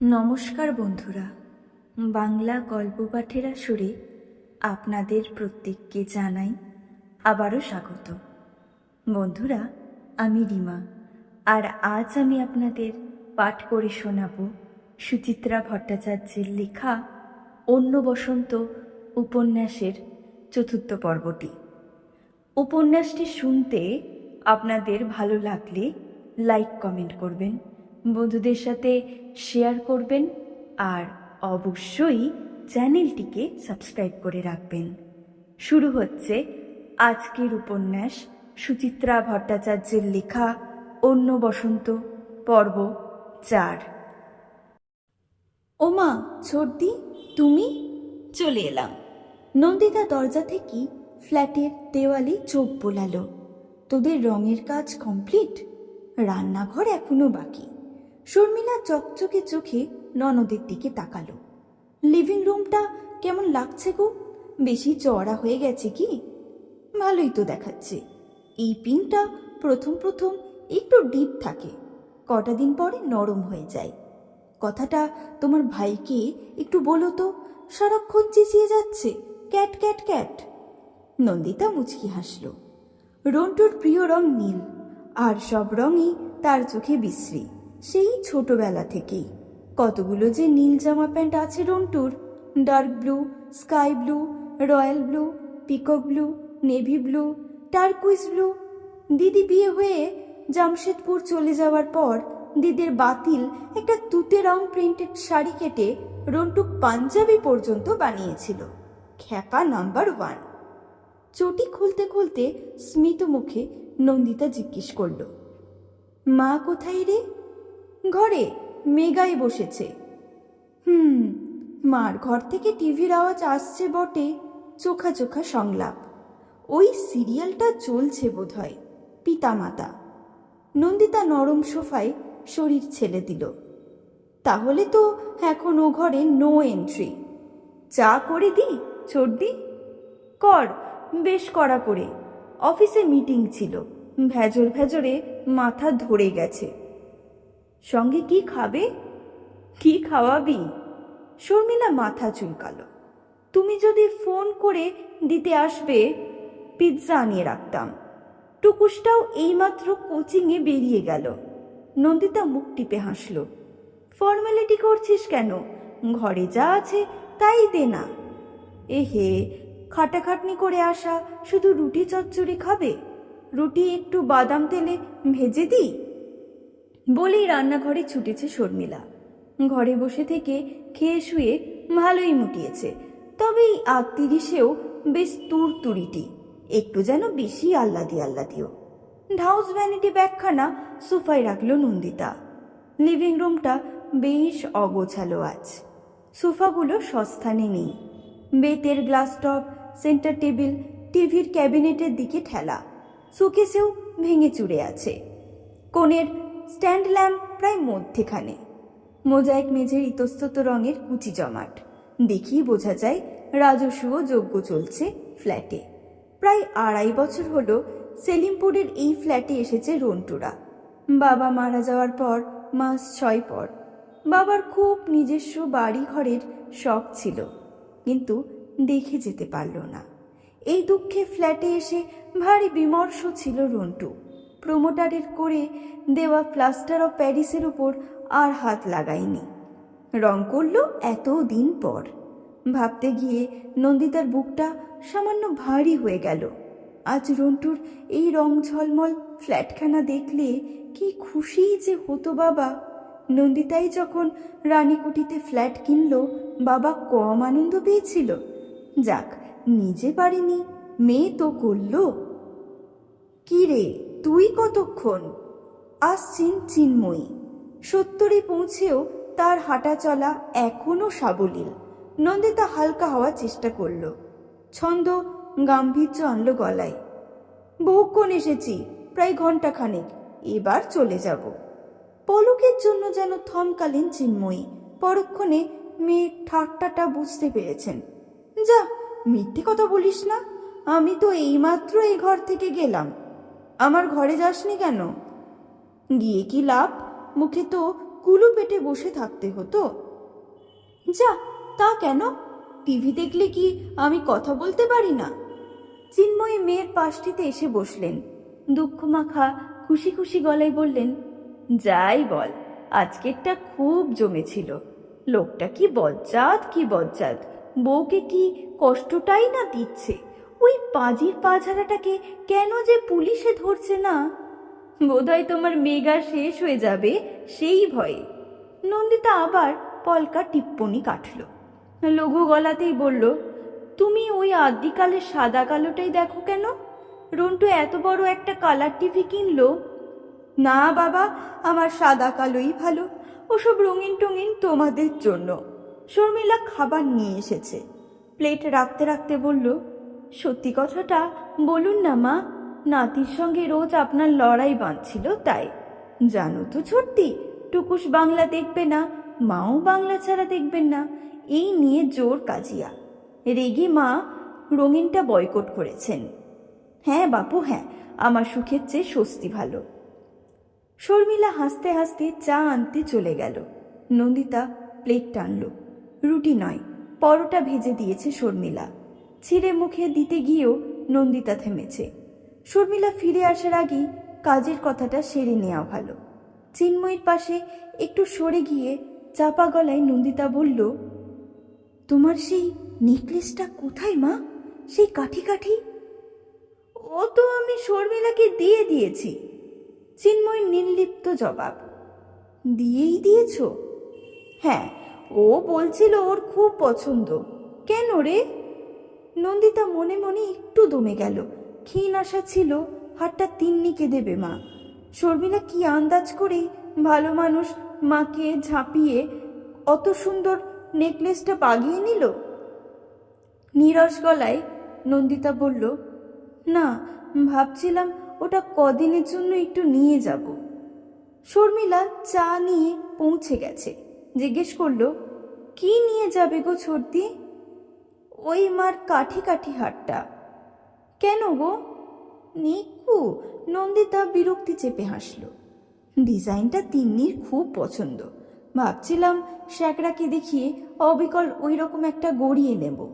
নমস্কার বন্ধুরা, বাংলা গল্প পাঠের আসরে আপনাদের প্রত্যেককে জানাই আবারও স্বাগত। বন্ধুরা, আমি রিমা, আর আজ আমি আপনাদের পাঠ করে শোনাব সুচিত্রা ভট্টাচার্যের লেখা অন্য বসন্ত উপন্যাসের চতুর্থ পর্বটি। উপন্যাসটি শুনতে আপনাদের ভালো লাগলে লাইক, কমেন্ট করবেন। বন্ধুদের সাথে শেয়ার করবেন আর অবশ্যই চ্যানেলটিকে সাবস্ক্রাইব করে রাখবেন। শুরু হচ্ছে আজকের উপন্যাস সুচিত্রা ভট্টাচার্যের লেখা অন্য বসন্ত পর্ব চার। ওমা ছোটদি তুমি? চলে এলাম। নন্দিতা দরজা থেকে ফ্ল্যাটের দেওয়ালে চোখ বোলালো। তোদের রঙের কাজ কমপ্লিট রান্নাঘর এখনও বাকি। শর্মিলা চকচকে চোখে ননদের দিকে তাকালো। লিভিং রুমটা কেমন লাগছে গো? বেশি চড়া হয়ে গেছে কি? ভালোই তো দেখাচ্ছে। এই পিনটা প্রথম প্রথম একটু ডিপ থাকে। কটা দিন পরে নরম হয়ে যায়। কথাটা তোমার ভাইকে একটু বলো তো, সারাক্ষণ চেঁচিয়ে যাচ্ছে, ক্যাট ক্যাট ক্যাট। নন্দিতা মুচকি হাসল। রন্টুর প্রিয় রং নীল, আর সব রঙই তার চোখে বিশ্রী। সেই ছোটবেলা থেকেই। কতগুলো যে নীল জামা প্যান্ট আছে রন্টুর, dark blue, sky blue, royal blue, peacock blue, navy blue turquoise blue. দিদি বিয়ে হয়ে জামশেদপুর চলে যাওয়ার পর দিদির বাতিল একটা তুতে রং প্রিন্টেড শাড়ি কেটে রন্টু পাঞ্জাবি পর্যন্ত বানিয়েছিল। খ্যাপা নাম্বার ওয়ান। চটি খুলতে খুলতে স্মিত মুখে নন্দিতা জিজ্ঞেস করল, মা কোথায় রে? ঘরে মেগাই বসেছে। হুম, মার ঘর থেকে টিভির আওয়াজ আসছে বটে চোখা চোখা সংলাপ। ওই সিরিয়ালটা চলছে বোধহয়, পিতামাতা। নন্দিতা নরম সোফায় শরীর ছেড়ে দিল। তাহলে তো এখন ও ঘরে নো এন্ট্রি চা করে দি ছোটদি কর, বেশ কড়া করে। অফিসে মিটিং ছিল। ভেজর ভেজরে মাথা ধরে গেছে। সঙ্গে কি খাবে? কি খাওয়াবি? শর্মিলা মাথা চুলকালো। তুমি যদি ফোন করে দিতে আসবে, পিৎজা আনিয়ে রাখতাম। টুকুসটাও এইমাত্র কোচিংয়ে বেরিয়ে গেল। নন্দিতা মুখ টিপে হাসল। ফর্মালিটি করছিস কেন? ঘরে যা আছে তাই দে না। এহে, খাটাখাটনি করে আসা, শুধু রুটি চচ্চড়ি খাবে? রুটি একটু বাদাম তেলে ভেজে দিই? বলেই রান্নাঘরে ছুটেছে শর্মিলা। ঘরে বসে থেকে খেয়ে শুয়ে ভালোই মুটিয়েছে। তবে এই আত্মীরিসেও বেশ তুর তুরিটি একটু যেন বেশি আল্লাদি আল্লাদিও ঢাউস ভ্যানিটি ব্যাগখানা সোফায় রাখল নন্দিতা। লিভিং রুমটা বেশ অগোছালো আজ। সোফাগুলো সস্থানে নেই। বেতের গ্লাস টপ সেন্টার টেবিল, টিভির ক্যাবিনেটের দিকে ঠেলা। সুকেসেও ভেঙে চুড়ে আছে। কোণের স্ট্যান্ড ল্যাম্প প্রায় মধ্যেখানে। মোজাইক মেঝের ইতস্তত রঙের কুচি জমাট। দেখেই বোঝা যায় রাজস্বও যজ্ঞ চলছে ফ্ল্যাটে। প্রায় আড়াই বছর হলো সেলিমপুরের এই ফ্ল্যাটে এসেছে রন্টুরা। বাবা মারা যাওয়ার পর, মাস ছয় পর। বাবার খুব নিজস্ব বাড়ি ঘরের শখ ছিল, কিন্তু দেখে যেতে পারল না। এই দুঃখে ফ্ল্যাটে এসে ভারী বিমর্ষ ছিল রন্টু। প্রমোটারের করে দেওয়া প্লাস্টার অফ প্যারিসের উপর আর হাত লাগায়নি। রং করল এত দিন পর। ভাবতে গিয়ে নন্দিতার বুকটা সামান্য ভারী হয়ে গেল। আজ রন্টুর এই রং ঝলমল ফ্ল্যাটখানা দেখলে কি খুশি যে হতো বাবা। নন্দিতাই যখন রানীকুটিতে ফ্ল্যাট কিনলো, বাবা কম আনন্দ পেয়েছিল। যাক, নিজে পারিনি, মেয়ে তো করল। কি রে? তুই কতক্ষণ? আসছেন চিন্ময়ী। সত্তরে পৌঁছেও তার হাঁটা চলা এখনও সাবলীল। নন্দিতা হালকা হওয়ার চেষ্টা করল। ছন্দ গাম্ভীর্য আনল গলায়। বহুক্ষণ এসেছি, প্রায় ঘণ্টা খানেক, এবার চলে যাব। পলকের জন্য যেন থমকালেন চিন্ময়ী, পরক্ষণে মেয়ে ঠাট্টাটা বুঝতে পেরেছেন। যা, মিথ্যে কথা বলিস না, আমি তো এইমাত্র এই ঘর থেকে গেলাম। আমার ঘরে যাসনি কেন? গিয়ে কি লাভ? মুখে তো কুলু পেটে বসে থাকতে হতো। যা, তা কেন? টিভি দেখলে কি আমি কথা বলতে পারি না? চিন্ময়ী মেয়ের পাশটিতে এসে বসলেন। দুঃখ মাখা খুশি খুশি গলায় বললেন, যাই বল, আজকেরটা খুব জমেছিল। লোকটা কি বজ্জাত কি বজ্জাত? বউকে কি কষ্টটাই না দিচ্ছে? ওই পাজির পাঝারাটাকে কেন যে পুলিশে ধরছে না? বোধহয় তোমার মেগা শেষ হয়ে যাবে সেই ভয়ে। নন্দিতা আবার পলকা টিপ্পনি কাটল। লঘু গলাতেই বলল, তুমি ওই আদিকালের সাদা কালোটাই দেখো কেন? রন্টু এত বড় একটা কালার টিভি কিনলো? না বাবা, আমার সাদা কালোই ভালো। ওসব রঙিন টঙিন তোমাদের জন্য। শর্মিলা খাবার নিয়ে এসেছে। প্লেট রাখতে রাখতে বলল সত্যি কথাটা বলুন না, মা। নাতির সঙ্গে রোজ আপনার লড়াই বাঁধছিল তাই। জানো তো ছোট্টি টুকুস বাংলা দেখবে না, মাও বাংলা ছাড়া দেখবেন না। এই নিয়ে জোর কাজিয়া। রেগে মা রঙিনটা বয়কট করেছেন। হ্যাঁ বাপু হ্যাঁ আমার সুখের চেয়ে স্বস্তি ভালো। শর্মিলা হাসতে হাসতে চা আনতে চলে গেল। নন্দিতা প্লেট টানল। রুটি নয়, পরোটা ভেজে দিয়েছে শর্মিলা। ছিঁড়ে মুখে দিতে গিয়েও নন্দিতা থেমেছে। শর্মিলা ফিরে আসার আগেই কাজের কথাটা সেরে নেওয়া ভালো। চিন্ময়ীর পাশে একটু সরে গিয়ে চাপা গলায় নন্দিতা বলল, তোমার সেই নেকলেসটা কোথায় মা? সেই কাঠি কাঠি? ও তো আমি শর্মিলাকে দিয়ে দিয়েছি। চিন্ময় নির্লিপ্ত জবাব, দিয়েই দিয়েছ? হ্যাঁ ও বলছিল ওর খুব পছন্দ। কেন রে? নন্দিতা মনে মনে একটু দমে গেল। ক্ষীণ আশা ছিল হাতটা তিন্নিকে দেবে মা। শর্মিলা কি আন্দাজ করে ভালো মানুষ মাকে ঝাঁপিয়ে অত সুন্দর নেকলেসটা পাগিয়ে নিল? নিরস গলায় নন্দিতা বলল, না, ভাবছিলাম ওটা কদিনের জন্য একটু নিয়ে যাব। শর্মিলা চা নিয়ে পৌঁছে গেছে। জিজ্ঞেস করল, কি নিয়ে যাবে গো ছর্দি? ওই মার কাঠি কাঠি হাটটা কেন গো? নিকু, নন্দিতা বিরক্তি চেপে হাসল। ডিজাইনটা তিন্নির খুব পছন্দ। ভাবছিলাম শ্যাকরাকে দেখিয়ে অবিকল ওই রকম একটা গড়িয়ে নেব।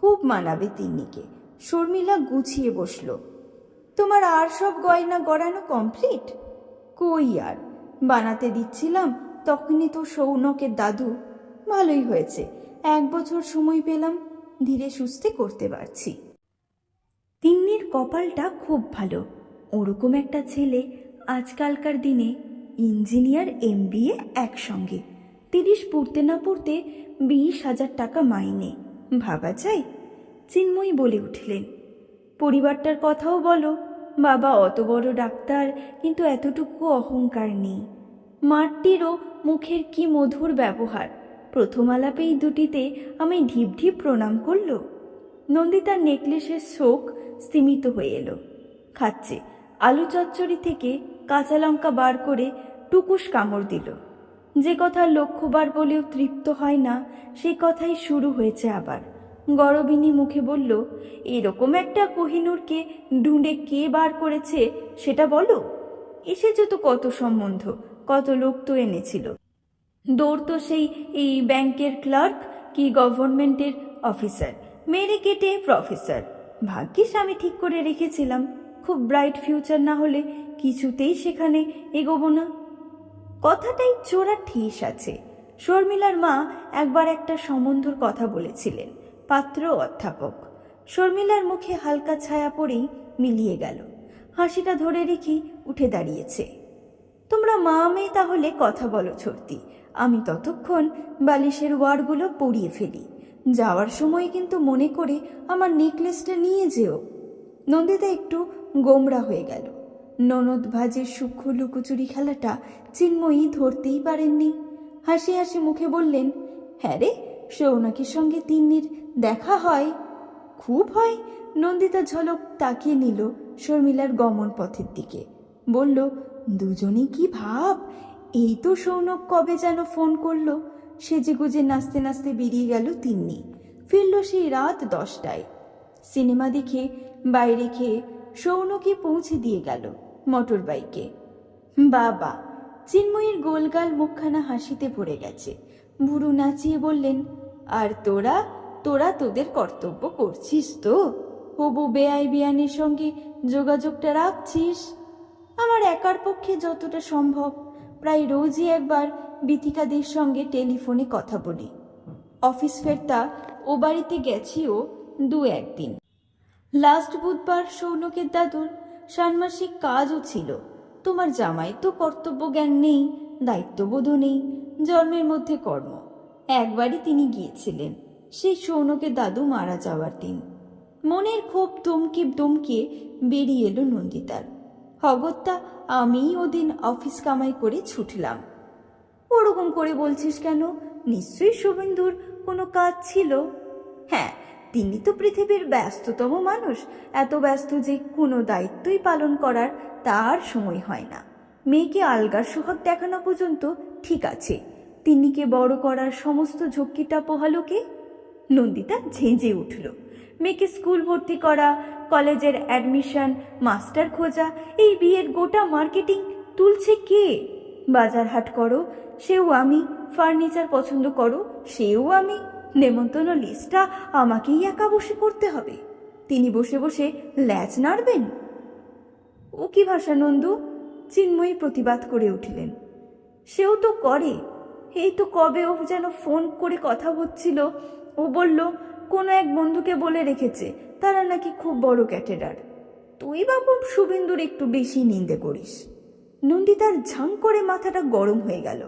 খুব মানাবে তিন্নিকে। শর্মিলা গুছিয়ে বসল। তোমার আর সব গয়না গড়ানো কমপ্লিট? কই আর? বানাতে দিচ্ছিলাম, তখনই তো সৌনকের দাদু। ভালোই হয়েছে। এক বছর সময় পেলাম ধীরে সুস্থে করতে পারছি। তিন্নির কপালটা খুব ভালো। ওরকম একটা ছেলে আজকালকার দিনে ইঞ্জিনিয়ার এম একসঙ্গে। তিরিশ পড়তে না পড়তে বিশ হাজার টাকা মাইনে। ভাবা যায়? চিন্ময়ী বলে উঠলেন। পরিবারটার কথাও বলো। বাবা অত বড় ডাক্তার, কিন্তু এতটুকু অহংকার নেই। মাটিরও মুখের কি মধুর ব্যবহার। প্রথম আলাপেই দুটিতে আমি ঢিপ ঢিপ প্রণাম করল। নন্দিতার নেকলেসের শোক স্তিমিত হয়ে এলো। খাচ্ছে, আলু চচ্চড়ি থেকে কাঁচা লঙ্কা বার করে টুকুস কামড় দিল। যে কথা লক্ষ্যবার বলেও তৃপ্ত হয় না সেই কথাই শুরু হয়েছে আবার। গরবিনী মুখে বলল, এরকম একটা কোহিনূরকে ঢুঁড়ে কে বার করেছে, সেটা বলো। এসেছে তো কত সম্বন্ধ, কত লোক তো এনেছিল। দৌড় তো সেই এই ব্যাংকের ক্লার্ক কি গভর্নমেন্টের অফিসার? মেরে কেটে প্রফেসর। ভাগ্যিস আমি ঠিক করে রেখেছিলাম। খুব ব্রাইট ফিউচার না হলে কিছুতেই সেখানে এগোবো না। কথাটাই চোরা ঠেস আছে। শর্মিলার মা একবার একটা সম্বন্ধর কথা বলেছিলেন, পাত্র অধ্যাপক। শর্মিলার মুখে হালকা ছায়া পড়েই মিলিয়ে গেল। হাসিটা ধরে রেখেই উঠে দাঁড়িয়েছে। তোমরা মা মেয়ে তাহলে কথা বলো, ছর্তি। আমি ততক্ষণ বালিশের ওয়ারগুলো পড়িয়ে ফেলি। যাওয়ার সময় কিন্তু মনে করে আমার নেকলেসটা নিয়ে যেও। নন্দিতা একটু গোমরা হয়ে গেল। ননদ ভাজের সূক্ষ্ম লুকোচুরি খেলাটা চিন্ময়ী ধরতেই পারেননি। হাসি হাসি মুখে বললেন হ্যাঁ রে সৌনাকির সঙ্গে তিন্নির দেখা হয়। খুব হয়? নন্দিতা ঝলক তাকিয়ে নিল শর্মিলার গমন পথের দিকে। বলল দুজনে কি ভাব? এই তো সৌনক কবে যেন ফোন করল। সেজে গুজে নাচতে নাচতে বেরিয়ে গেল তিন্নি। ফিরল সেই রাত দশটায়। সিনেমা দেখে, বাইরে খেয়ে সৌনকে পৌঁছে দিয়ে গেল মোটর বাইকে বাবা, চিন্ময়ীর গোলগাল মুখখানা হাসিতে ভরে গেছে। বুড়ু নাচিয়ে বললেন, আর তোরা তোরা তোদের কর্তব্য করছিস তো? হবু বেআই বিয়ানের সঙ্গে যোগাযোগটা রাখছিস? আমার একার পক্ষে যতটা সম্ভব প্রায় রোজই একবার বিথিকাদের সঙ্গে টেলিফোনে কথা বলি। অফিস ফেরতা ও বাড়িতে গেছিও দু একদিন। লাস্ট বুধবার সৌনকের দাদুর ষান্মাসিক কাজও ছিল। তোমার জামাই তো কর্তব্য জ্ঞান নেই, দায়িত্ববোধও নেই, জন্মের মধ্যে কর্ম। একবারই তিনি গিয়েছিলেন, সেই সৌনকের দাদু মারা যাওয়ার দিন। মনের ক্ষোভ দমকে দমকে বেরিয়ে এলো নন্দিতার। হগত্যা, আমিই ওদিন অফিস কামাই করে ছুটলাম। ওরকম করে বলছিস কেন? নিশ্চয়ই শুভেন্দুর কোনো কাজ ছিল? হ্যাঁ তিনি তো পৃথিবীর ব্যস্ততম মানুষ। এত ব্যস্ত যে কোনো দায়িত্বই পালন করার তার সময় হয় না। মেয়েকে আলগার সোহাগ দেখানো পর্যন্ত ঠিক আছে। তিন্নিকে বড় করার সমস্ত ঝক্কিটা পোহালো কে? নন্দিতা ঝেঁঝে উঠল। মেয়েকে স্কুল ভর্তি করা কলেজের অ্যাডমিশন মাস্টার খোঁজা, এই বিয়ের গোটা মার্কেটিং তুলছে কে? বাজার হাট করো, সেও আমি। ফার্নিচার পছন্দ করো, সেও আমি। নেমন্তন্ন লিস্টটা আমাকেই একা বসে করতে হবে। তিনি বসে বসে ল্যাচ নাড়বেন। ও কি ভাষা নন্দু? চিন্ময়ী প্রতিবাদ করে উঠলেন। সেও তো করে। এই তো কবে ও যেন ফোন করে কথা হচ্ছিল ও বলল, কোনো এক বন্ধুকে বলে রেখেছে। তারা নাকি খুব বড় ক্যাটেরার তুই বাবু, শুভেন্দুর একটু বেশি নিন্দে করিস। নন্দিতার ঝাং করে মাথাটা গরম হয়ে গেল।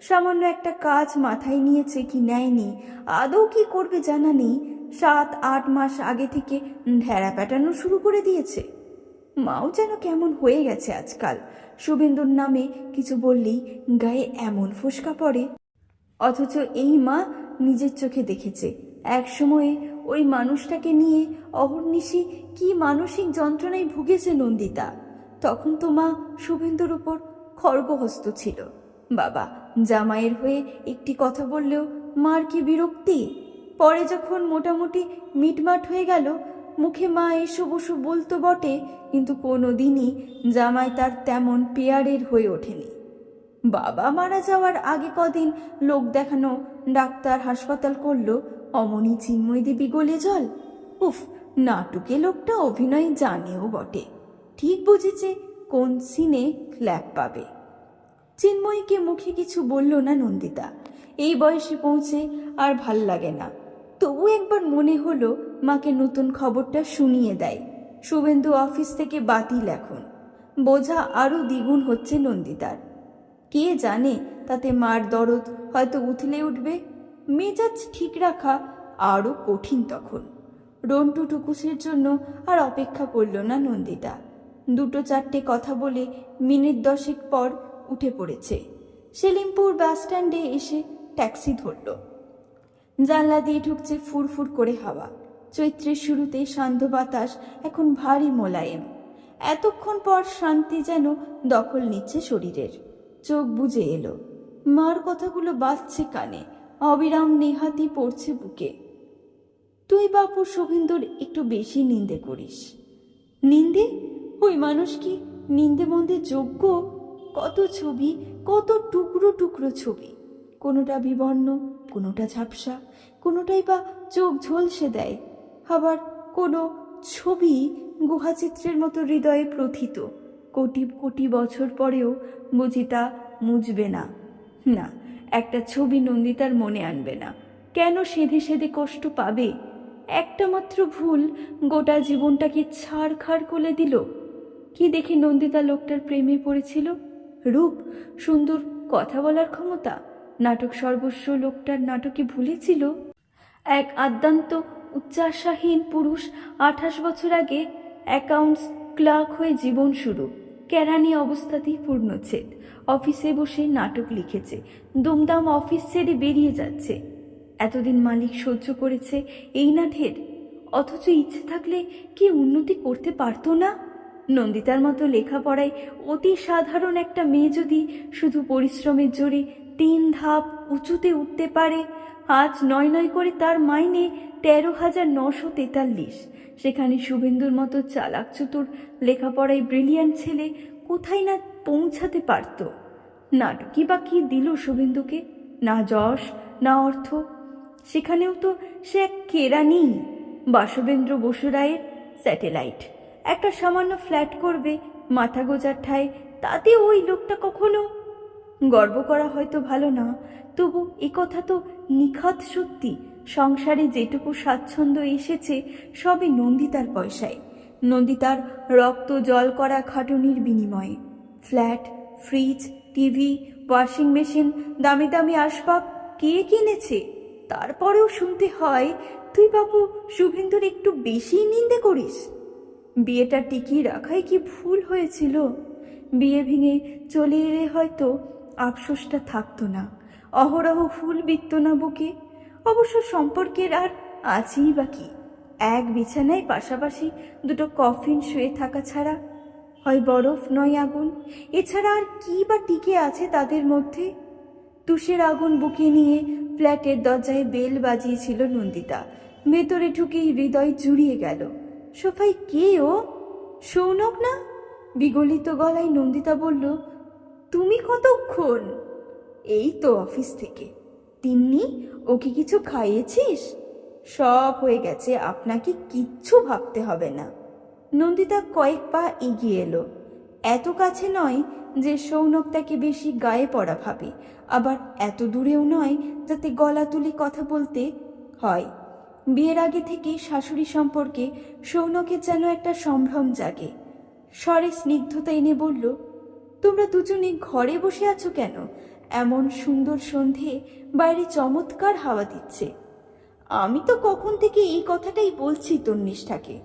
সামান্য একটা কাজ মাথায় নিয়েছে কি নেয়নি, আদৌ কি করবে জানা নেই। সাত, আট মাস আগে থেকে ঢেড়া প্যাটানো শুরু করে দিয়েছে। মাও যেন কেমন হয়ে গেছে আজকাল। শুভেন্দুর নামে কিছু বললেই গায়ে এমন ফোসকা পড়ে। অথচ এই মা নিজের চোখে দেখেছে। এক সময়ে ওই মানুষটাকে নিয়ে অহর্নিশি কি মানসিক যন্ত্রণায় ভুগেছে নন্দিতা। তখন তো মা শুভেন্দুর উপর খর্গহস্ত ছিল। বাবা, জামাইয়ের হয়ে একটি কথা বললেও মার কি বিরক্তি? পরে যখন মোটামুটি মিটমাট হয়ে গেল, মুখে মা এসব ওসব বলতো বটে, কিন্তু কোনো দিনই জামাই তার তেমন পেয়ারের হয়ে ওঠেনি। বাবা মারা যাওয়ার আগে কদিন লোক দেখানো ডাক্তার হাসপাতাল করল অমনি চিন্ময় দেবী গলে জল। উফ, নাটকে লোকটা অভিনয় জানেও বটে। ঠিক বুঝেছে কোন সিনে ক্ল্যাপ পাবে। চিন্ময়ীকে মুখে কিছু বলল না নন্দিতা। এই বয়সে পৌঁছে আর ভালো লাগে না। তবু একবার মনে হলো মাকে নতুন খবরটা শুনিয়ে দেয়। শুভেন্দু অফিস থেকে বাতিল এখন। বোঝা আরও দ্বিগুণ হচ্ছে নন্দিতার। কে জানে তাতে মার দরদ হয়তো উথলে উঠবে। মেজাজ ঠিক রাখা আরও কঠিন তখন। রন্টু টুকুসের জন্য আর অপেক্ষা করল না নন্দিতা। দুটো চারটে কথা বলে মিনিট দশেক পর উঠে পড়েছে। সেলিমপুর বাস স্ট্যান্ডে এসে ট্যাক্সি ধরল। জানলা দিয়ে ঢুকছে ফুরফুর করে হাওয়া। চৈত্রের শুরুতে সান্ধ্য বাতাস, এখন ভারী মোলায়েম। এতক্ষণ পর শান্তি যেন দখল নিচ্ছে শরীরের। চোখ বুজে এলো। মার কথাগুলো বাজছে কানে। অবিরাম নেহাতি পড়ছে বুকে। তুই বাপু শুভেন্দুর একটু বেশি নিন্দে করিস। নিন্দে? ওই মানুষ কি নিন্দে মন্দে যোগ্য? কত ছবি, কত টুকরো টুকরো ছবি। কোনোটা বিবর্ণ, কোনোটা ঝাপসা, কোনোটাই বা চোখ ঝলসে দেয়। আবার কোনো ছবি গুহাচিত্রের মতো হৃদয়ে প্রথিত। কোটি কোটি বছর পরেও বুঝি তা মুজবে না। না একটা ছবি নন্দিতার মনে আনবে না। কেন সেধে সেধে কষ্ট পাবে? একটা মাত্র ভুল গোটা জীবনটাকে ছাড়খাড় করে দিল। কি দেখে নন্দিতা লোকটার প্রেমে পড়েছিল? রূপ, সুন্দর কথা বলার ক্ষমতা? নাটক সর্বস্ব লোকটার নাটকে ভুলেছিল? এক আদ্যান্ত উচ্চাসাহীন পুরুষ আঠাশ বছর আগে অ্যাকাউন্টস ক্লার্ক হয়ে জীবন শুরু। কেরানি অবস্থাতেই পূর্ণচ্ছেদ। অফিসে বসে নাটক লিখেছে। দুমদাম অফিস ছেড়ে বেরিয়ে যাচ্ছে। এতদিন মালিক সহ্য করেছে এই না ঢের অথচ ইচ্ছে থাকলে কি উন্নতি করতে পারতো না? নন্দিতার মতো লেখাপড়ায় অতি সাধারণ একটা মেয়ে যদি শুধু পরিশ্রমের জোরে তিন ধাপ উঁচুতে উঠতে পারে, আজ নয় নয় করে তার মাইনে তেরো হাজার নশো তেতাল্লিশ। সেখানে শুভেন্দুর মতো চালাক চতুর, লেখাপড়ায় ব্রিলিয়ান্ট ছেলে কোথায় না পৌঁছাতে পারত। নাটকই বা কি দিল শুভেন্দুকে, না যশ, না অর্থ। সেখানেও তো সে এক কেরানি বাসবেন্দ্র বসু রায়ের স্যাটেলাইট। একটা সামান্য ফ্ল্যাট করবে মাথা গোজার ঠায়, তাতে ওই লোকটা কখনো? গর্ব করা হয়তো ভালো না, তবু এ কথা তো নিখাত সত্যি। সংসারে যেটুকু স্বাচ্ছন্দ্য এসেছে, সবই নন্দিতার পয়সায়। নন্দিতার রক্ত জল করা খাটুনির বিনিময়ে। Flat, fridge, TV, washing machine, দামি দামি আসবাব কে কিনেছে? তারপরেও শুনতে হয়, তুই বাবু শুভেন্দুর একটু বেশি নিন্দে করিস। বিয়েটা টিকিয়ে রাখাই কি ভুল হয়েছিল? বিয়ে ভেঙে চলে এলে হয়তো আফসোসটা থাকতো না। অহরহ ফুল বিত্ত না বুকে। অবশ্য সম্পর্কের আর আছেই বা কি। এক বিছানায় পাশাপাশি দুটো কফিন শুয়ে থাকা ছাড়া হয় বরফ নয় আগুন। এছাড়া আর কি বা টিকে আছে তাদের মধ্যে? তুষের আগুন বুকে নিয়ে ফ্ল্যাটের দরজায় বেল বাজিয়েছিল নন্দিতা। ভেতরে ঢুকেই হৃদয় জুড়িয়ে গেল। সোফাই কে ও? সৌনক না? বিগলিত গলায় নন্দিতা বলল, তুমি কতক্ষণ? এই তো অফিস থেকে। তিন্নি, ওকে কিছু খাইয়েছিস? সব হয়ে গেছে, আপনাকে কিচ্ছু ভাবতে হবে না। নন্দিতা কয়েক পা এগিয়ে এলো। এত কাছে নয় যে সৌনক তাকে বেশি গায়ে পড়া ভাবে, আবার এত দূরেও নয় যাতে গলা তুলে কথা বলতে হয়। বিয়ের আগে থেকে শাশুড়ি সম্পর্কে সৌনকের যেন একটা সম্ভ্রম জাগে। স্বরে স্নিগ্ধতা এনে বলল, তোমরা দুজনে ঘরে বসে আছো কেন? এমন সুন্দর সন্ধে বাইরে চমৎকার হাওয়া দিচ্ছে। আমি তো কখন থেকে এই কথাটাই বলছি তন্নিষ্ঠাকে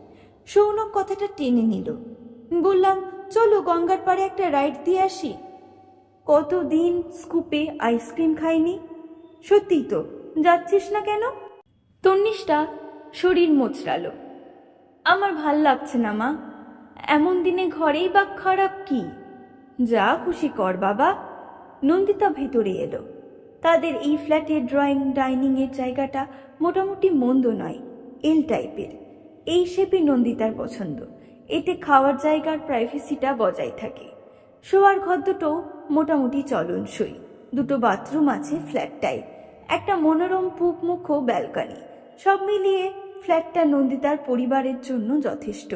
সৌনক কথাটা টেনে নিল। বললাম, চলো গঙ্গার পাড়ে একটা রাইড দিয়ে আসি। কতদিন স্কুপে আইসক্রিম খাইনি? সত্যিই তো, যাচ্ছিস না কেন? তন্নিষ্ঠা শরীর মোচড়ালো। আমার ভালো লাগছে না মা। এমন দিনে ঘরেই বা খারাপ কি? যা খুশি কর বাবা। নন্দিতা ভেতরে এলো। তাদের এই ফ্ল্যাটের ড্রয়িং ডাইনিং এর জায়গাটা মোটামুটি মন্দ নয়, এল টাইপের। এই শেপে নন্দিতার পছন্দ। এতে খাওয়ার জায়গার প্রাইভেসিটা বজায় থাকে। শোয়ার ঘর দুটো মোটামুটি চলনসই। দুটো বাথরুম আছে ফ্ল্যাটটায় একটা মনোরম পূবমুখ ব্যালকনি সব মিলিয়ে ফ্ল্যাটটা নন্দিতার পরিবারের জন্য যথেষ্ট।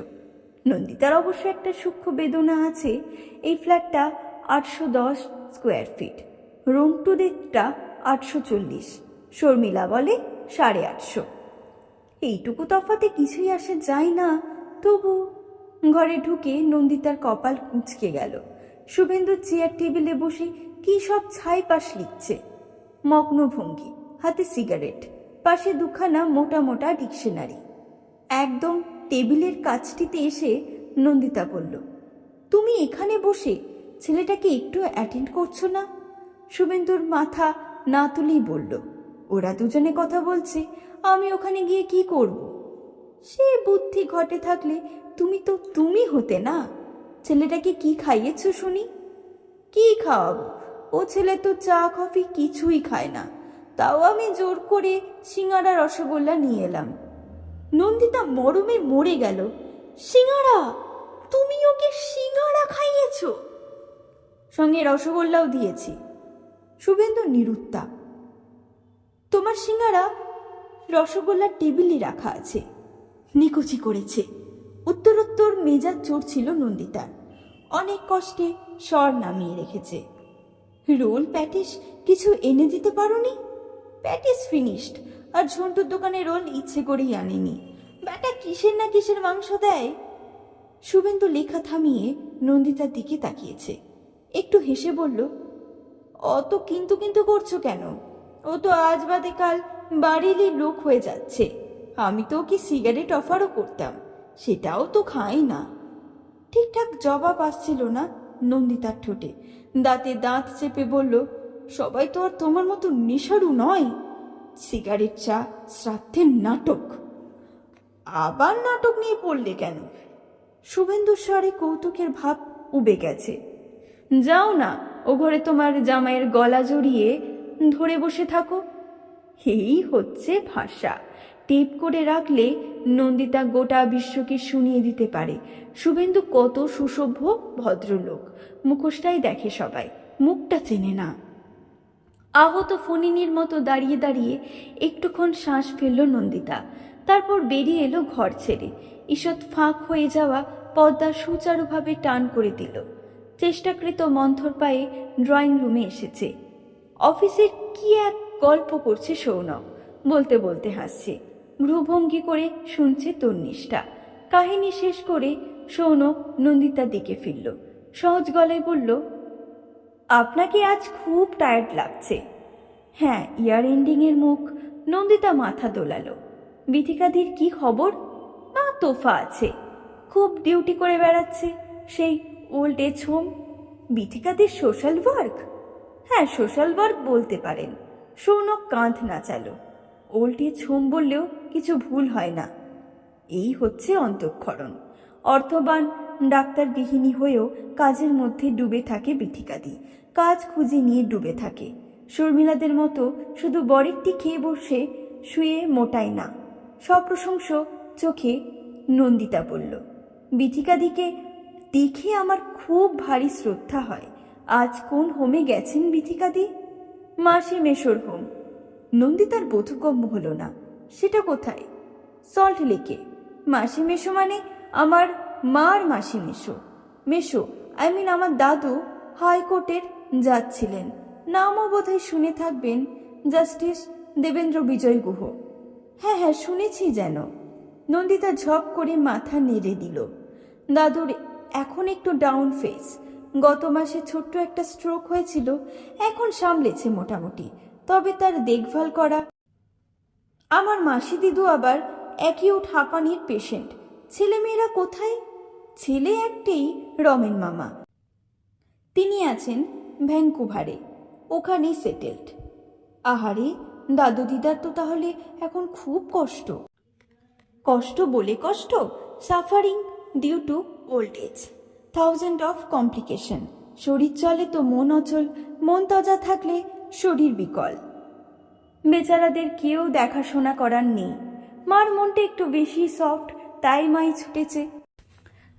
নন্দিতার অবশ্য একটা সূক্ষ্ম বেদনা আছে, এই ফ্ল্যাটটা আটশো দশ স্কোয়ার ফিট রুম টু দিকটা আটশো চল্লিশ। শর্মিলা বলে সাড়ে আটশো। এইটুকু তফাতে কিছুই আসে যায় না। তবু ঘরে ঢুকে নন্দিতার কপাল কুঁচকে গেল। শুভেন্দু চেয়ার টেবিলে বসে কি সব ছাই পাশ লিখছে। মগ্ন ভঙ্গি হাতে সিগারেট, পাশে দুখানা মোটা মোটা ডিকশনারি। একদম টেবিলের কাছটিতে এসে নন্দিতা বলল, তুমি এখানে বসে ছেলেটাকে একটু অ্যাটেন্ড করছ না? শুভেন্দুর মাথা না তুলেই বলল, ওরা দুজনে কথা বলছে। আমি ওখানে গিয়ে কি করব? সে বুদ্ধি ঘটে থাকলে তুমি তো তুমি হতে না। ছেলেটাকে কি খাইয়েছ শুনি? কি খাওয়াবো? ও ছেলে তো চা, কফি কিছুই খায় না। তাও আমি জোর করে সিঙ্গারা, রসগোল্লা নিয়ে এলাম। নন্দিতা মরমে মরে গেল। সিঙ্গারা? তুমি ওকে সিঙ্গারা খাইয়েছ? সঙ্গে রসগোল্লাও দিয়েছি। শুভেন্দু নিরুত্তাপ তোমার সিঙ্গারা রসগোল্লার টেবিলে রাখা আছে। নিকুচি করেছে। উত্তরোত্তর মেজাজ চড়ছিল নন্দিতার। অনেক কষ্টে স্বর নামিয়ে রেখেছে। রোল প্যাটিস কিছু এনে দিতে পারোনি? প্যাটিস ফিনিশড আর ঝন্টুর দোকানে রোল ইচ্ছে করেই আনেনি। ব্যাটা কিসের না কিসের মাংস দেয়? শুভেন্দু লেখা থামিয়ে নন্দিতার দিকে তাকিয়েছে। একটু হেসে বলল, অত কিন্তু কিন্তু করছ কেন? ও তো আজ বাদে কাল বাড়িরই লোক হয়ে যাচ্ছে। আমি তো ওকে সিগারেট অফারও করতাম। সেটাও তো খাই না। ঠিকঠাক জবাব আসছিল না নন্দিতার ঠোঁটে। দাঁতে দাঁত চেপে বলল, সবাই তো আর তোমার মতো নেশারু নয়। সিগারেট চা শ্রাদ্ধের নাটক। আবার নাটক নিয়ে পড়লে কেন? শুভেন্দুর স্বরে কৌতুকের ভাব উবে গেছে। যাও না, ও ঘরে তোমার জামাইয়ের গলা জড়িয়ে ধরে বসে থাকো। এই হচ্ছে ভাষা। টেপ করে রাখলে নন্দিতা গোটা বিশ্বকে শুনিয়ে দিতে পারে। শুভেন্দু কত সুসভ্য, ভদ্রলোক। মুখোশটাই দেখে সবাই। মুখটা চেনে না। আহত ফণিনীর মতো দাঁড়িয়ে দাঁড়িয়ে একটুক্ষণ শ্বাস ফেলল নন্দিতা। তারপর বেরিয়ে এলো ঘর ছেড়ে। ঈষৎ ফাঁক হয়ে যাওয়া পদ্মা সুচারুভাবে টান করে দিল। চেষ্টাকৃত মন্থর পায়ে ড্রয়িং রুমে এসেছে। অফিসের কি এক গল্প করছে সৌনক। বলতে বলতে হাসছে। ভ্রুভঙ্গি করে শুনছে তন্নিষ্ঠা। কাহিনী শেষ করে সৌনক নন্দিতার দিকে ফিরল। সহজ গলায় বলল, আপনাকে আজ খুব টায়ার্ড লাগছে। হ্যাঁ ইয়ার এন্ডিংয়ের মুখ। নন্দিতা মাথা দোলালো। বিথিকাদির কি খবর? না, তোফা আছে। খুব ডিউটি করে বেড়াচ্ছে। সেই ওল্ড এজ হোম বিথিকাদির সোশ্যাল ওয়ার্ক হ্যাঁ সোশ্যাল ওয়ার্ক বলতে পারেন। সৌনক কাঁধ নাচালো এজ হোম বললেও কিছু ভুল হয় না। এই হচ্ছে অন্তঃক্ষরণ। অর্থবান ডাক্তার গৃহিণী হয়েও কাজের মধ্যে ডুবে থাকে বিথিকাদি। কাজ খুঁজে নিয়ে ডুবে থাকে। শর্মিলাদের মতো শুধু বরেরটি খেয়ে বসে শুয়ে মোটায় না। সপ্রশংস চোখে নন্দিতা বলল, বিথিকাদিকে দেখে আমার খুব ভারী শ্রদ্ধা হয়। আজ কোন হোমে গেছেন বিথিকাদি? মাসি মেশোর হোম। নন্দিতার বোধগম্য হলো না। সেটা কোথায়? সল্ট লেকে মাসি মেশো মানে আমার মার মাসি মেশো। মেশো আই মিন আমার দাদু হাইকোর্টের যাচ্ছিলেন। নামও বোধহয় শুনে থাকবেন জাস্টিস দেবেন্দ্র বিজয় গুহ। হ্যাঁ হ্যাঁ শুনেছি যেন। নন্দিতা ঝপ করে মাথা নেড়ে দিল। দাদুর এখন একটু ডাউন ফেস গত মাসে ছোট্ট একটা স্ট্রোক হয়েছিল, এখন সামলেছে মোটামুটি। তবে তার দেখভাল করা। আমার মাসি দিদু আবার অ্যাকিউট হাঁপানির পেশেন্ট ছেলেমেয়েরা কোথায়? ছেলে একটাই রমেন মামা। তিনি আছেন ভ্যাঙ্কুভারে। ওখানেই সেটেলড আহারে, দাদু দিদার তো তাহলে এখন খুব কষ্ট। কষ্ট বলে কষ্ট? Suffering due to old age thousand of complication শরীর চলে তো মন অচল, মন তাজা থাকলে শরীর বিকল। বেচারাদের কেউ দেখাশোনা করার নেই। মার মনটা একটু বেশি সফট তাই মাই ছুটেছে।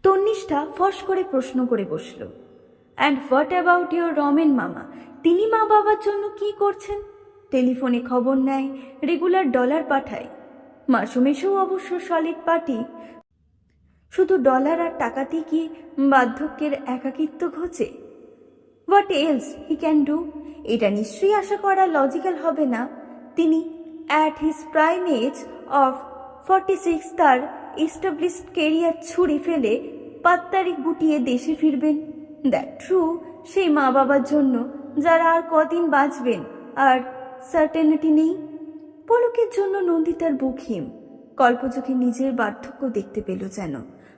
তন্নিষ্ঠা ফস করে প্রশ্ন করে বসল and what about your Ramen মামা? তিনি মা বাবার জন্য কি করছেন? টেলিফোনে খবর নেয় রেগুলার ডলার পাঠায়। মাসুমেশও অবশ্য সলিড পার্টি শুধু ডলার আর টাকাতেই কি বার্ধক্যের একাকিত্ব ঘোচে what else he can do এটা নিশ্চয়ই আশা করা লজিক্যাল হবে না। তিনি at his prime age of forty six তার এস্টাবলিশড কেরিয়ার ছুঁড়ে ফেলে পাত্তারি গুটিয়ে দেশে ফিরবেন। দ্যাট ট্রু সেই মা বাবার জন্য, যারা আর কদিন বাঁচবেন, আর সার্টেনিটি নেই। পলকের জন্য নন্দিতার বুক হিম। কল্পযোগে নিজের বার্ধক্য দেখতে পেল যেন।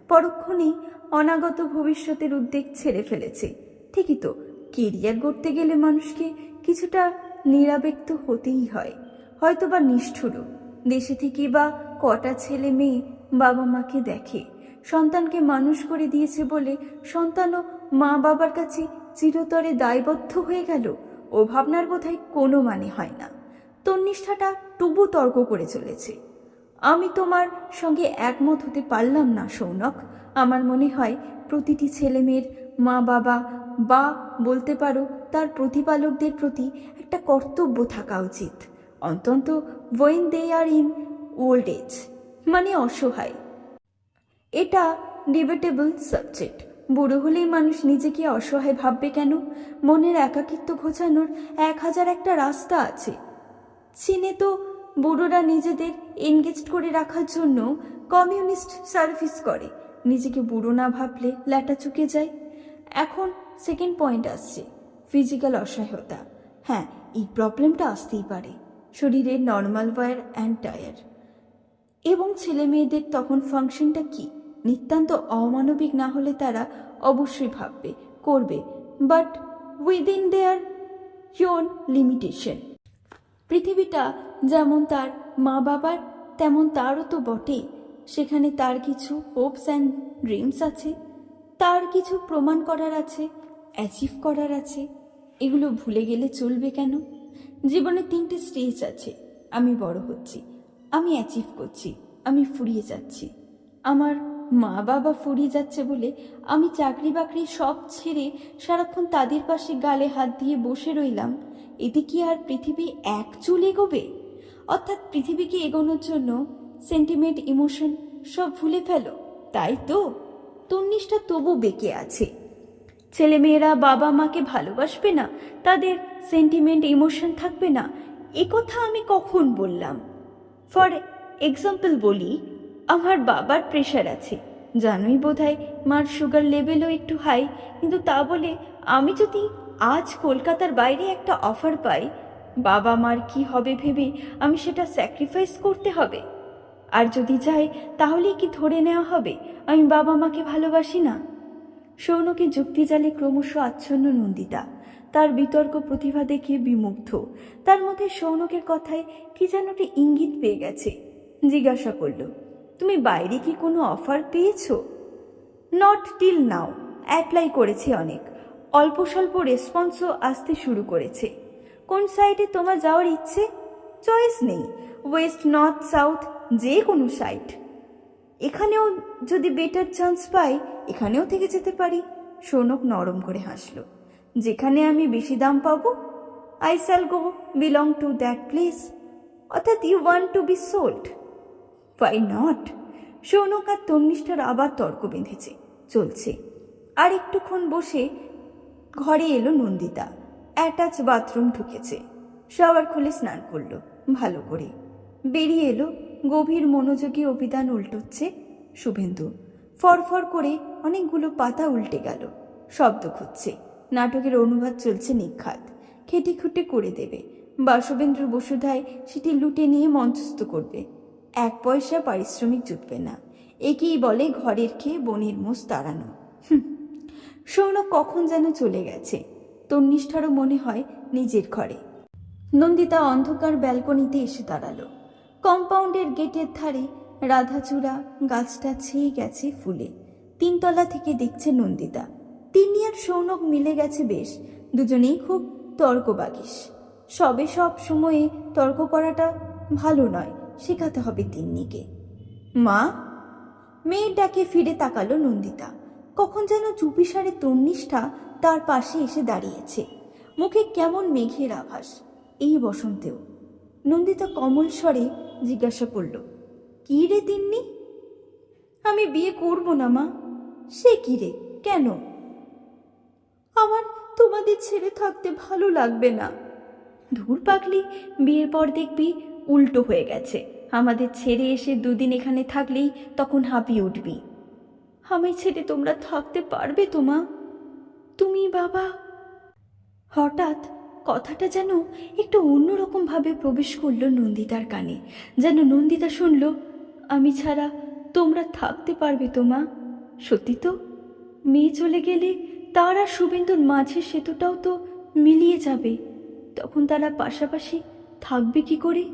পরক্ষণেই অনাগত ভবিষ্যতের উদ্বেগ ছেড়ে ফেলেছে। ঠিকই তো, কেরিয়ার গড়তে গেলে মানুষকে কিছুটা নিরাবেক্ত হতেই হয়। হয়তো বা নিষ্ঠুরও, দেশে থেকে বা কটা ছেলে মেয়ে বাবা মাকে দেখে। সন্তানকে মানুষ করে দিয়েছে বলে সন্তানও মা বাবার কাছে চিরতরে দায়বদ্ধ হয়ে গেল, ও ভাবনার বোধহয় কোনো মানে হয় না। তন্নিষ্ঠাটা টুবু তর্ক করে চলেছে। আমি তোমার সঙ্গে একমত হতে পারলাম না, সৌনক। আমার মনে হয় প্রতিটি ছেলেমেয়ের মা বাবা বা, বলতে পারো, তার প্রতিপালকদের প্রতি একটা কর্তব্য থাকা উচিত। অন্তত when they are in old age মানে অসহায়। এটা ডিবেটেবল সাবজেক্ট বুড়ো হলেই মানুষ নিজেকে অসহায় ভাববে কেন? মনের একাকিত্ব ঘোচানোর এক হাজার একটা রাস্তা আছে। চীনে তো বুড়োরা নিজেদের এনগেজড করে রাখার জন্য কমিউনিস্ট সার্ভিস করে। নিজেকে বুড়ো না ভাবলে ল্যাটা চুকে যায়। এখন সেকেন্ড পয়েন্ট আসছে ফিজিক্যাল অসহায়তা। হ্যাঁ এই প্রবলেমটা আসতেই পারে, শরীরের নর্মাল ওয়ার অ্যান্ড টায়ার এবং ছেলে মেয়েদের তখন ফাংশনটা কি? নিতান্ত অমানবিক না হলে তারা অবশ্যই ভাববে, করবে but within their own limitation পৃথিবীটা যেমন তার মা বাবার, তেমন তারও তো বটে। সেখানে তার কিছু হোপস অ্যান্ড ড্রিমস আছে, তার কিছু প্রমাণ করার আছে অ্যাচিভ করার আছে। এগুলো ভুলে গেলে চলবে কেন? জীবনে তিনটে স্টেজ আছে। আমি বড় হচ্ছি, আমি অ্যাচিভ করছি, আমি ফুরিয়ে যাচ্ছি। আমার মা বাবা ফুরিয়ে যাচ্ছে বলে আমি চাকরি বাকরি সব ছেড়ে সারাক্ষণ তাদের পাশে গালে হাত দিয়ে বসে রইলাম। এতে কি আর পৃথিবী এক চুল এগোবে? অর্থাৎ পৃথিবীকে এগোনোর জন্য সেন্টিমেন্ট, ইমোশন সব ভুলে ফেলো, তাই তো? তন্নিষ্টা তবু বেঁকে আছে। ছেলেমেয়েরা বাবা মাকে ভালোবাসবে না, তাদের সেন্টিমেন্ট, ইমোশন থাকবে না কথা আমি কখন বললাম? ফর এক্সাম্পল বলি, আমার বাবার প্রেশার আছে। জানোই বোধ হয় মার সুগার লেভেলও একটু হাই, কিন্তু তা বলে আমি যদি আজ কলকাতার বাইরে একটা অফার পাই বাবা মার কি হবে ভেবে আমি সেটা স্যাক্রিফাইস করতে হবে। আর যদি যাই তাহলেই কি ধরে নেওয়া হবে? আমি বাবা মাকে ভালোবাসি না। সৌনকে যুক্তি জালে ক্রমশ আচ্ছন্ন নন্দিতা। তার বিতর্ক প্রতিভা দেখে বিমুগ্ধ। তার মধ্যে সৌনকের কথায় কি যেন একটা ইঙ্গিত পেয়ে গেছে। জিজ্ঞাসা করল, তুমি বাইরে কি কোনো অফার পেয়েছ? নট টিল নাও অ্যাপ্লাই করেছি অনেক। অল্প স্বল্প রেসপন্সও আসতে শুরু করেছে। কোন সাইডে তোমার যাওয়ার ইচ্ছে? চয়েস নেই। ওয়েস্ট নর্থ সাউথ যে কোনো সাইড এখানেও যদি বেটার চান্স পাই, এখানেও থেকে যেতে পারি। সৌনক নরম করে হাসলো। যেখানে আমি বেশি দাম পাবো I shall go belong to that place অর্থাৎ you want to be sold why not Sounak আর তন্নিষ্ঠার আবার তর্ক বেঁধেছে। চলছে। আর একটুক্ষণ বসে ঘরে এলো নন্দিতা। অ্যাটাচ বাথরুম ঢুকেছে। শাওয়ার খুলে স্নান করল, ভালো করে। বেরিয়ে এলো, গভীর মনোযোগী অভিধান উল্টোচ্ছে শুভেন্দু। ফরফর করে অনেকগুলো পাতা উল্টে গেল, শব্দ খুঁজছে। নাটকের অনুবাদ চলছে নিখাত। খেটে খুঁটে করে দেবে। বাসবেন্দ্র বসুধায় সেটি লুটে নিয়ে মঞ্চস্থ করবে। এক পয়সা পারিশ্রমিক জুটবে না। একেই বলে ঘরের খেয়ে বনের মোষ তাড়ানো। সৌনক কখন যেন চলে গেছে। তন্নিষ্ঠারও মনে হয় নিজের ঘরে। নন্দিতা অন্ধকার ব্যালকনিতে এসে দাঁড়াল। কম্পাউন্ডের গেটের ধারে রাধাচূড়া গাছটা ছেয়ে গেছে ফুলে। তিনতলা থেকে দেখছে নন্দিতা। তিনি আর সৌনক মিলে গেছে বেশ। দুজনেই খুব তর্কবাগিস। সবে সব সময়ে তর্ক করাটা ভালো নয়, শেখাতে হবে তিন্নিকে। মা? মেয়ের ডাকে ফিরে তাকালো নন্দিতা। কখন যেন চুপিসারে তন্নিষ্ঠা তার পাশে এসে দাঁড়িয়েছে। মুখে কেমন মেঘের আভাস। এই বসন্তেও। নন্দিতা কমল স্বরে জিজ্ঞাসা করল, কি রে তিন্নি? আমি বিয়ে করব না, মা। সে কি রে? কেন? আমার তোমাদের ছেড়ে থাকতে ভালো লাগবে না। ধূর পাকলি বিয়ের পর দেখবি উল্টো হয়ে গেছে। আমাদের ছেড়ে এসে দুদিন এখানে থাকলেই তখন হাঁপিয়ে উঠবি। আমি ছেড়ে তোমরা থাকতে পারবে তোমা তুমি বাবা। হঠাৎ কথাটা যেন একটু অন্যরকমভাবে প্রবেশ করল নন্দিতার কানে। যেন নন্দিতা শুনল, আমি ছাড়া তোমরা থাকতে পারবে তোমা সত্যি তো? মেয়ে চলে গেলে তার শুভেন্দুর মাঝের সেতুটাও তো মিলিয়ে যাবে। তখন তারা পাশাপাশি থাকবে কি করে?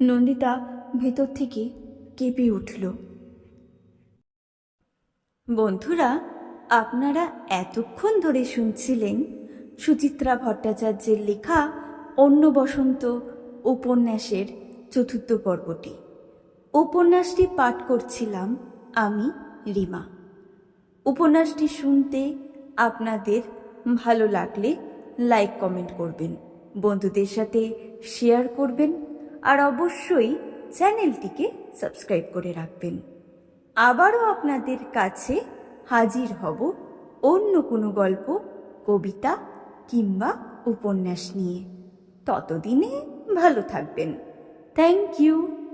নন্দিতা ভেতর থেকে কেঁপে উঠল। বন্ধুরা আপনারা এতক্ষণ ধরে শুনছিলেন সুচিত্রা ভট্টাচার্যের লেখা অন্য বসন্ত উপন্যাসের চতুর্থ পর্বটি। উপন্যাসটি পাঠ করছিলাম আমি, রিমা। উপন্যাসটি শুনতে আপনাদের ভালো লাগলে লাইক, কমেন্ট করবেন, বন্ধুদের সাথে শেয়ার করবেন, আর অবশ্যই চ্যানেলটিকে সাবস্ক্রাইব করে রাখবেন। আবারও আপনাদের কাছে হাজির হব অন্য কোনো গল্প কবিতা কিংবা উপন্যাস নিয়ে। ততদিনে ভালো থাকবেন। Thank you.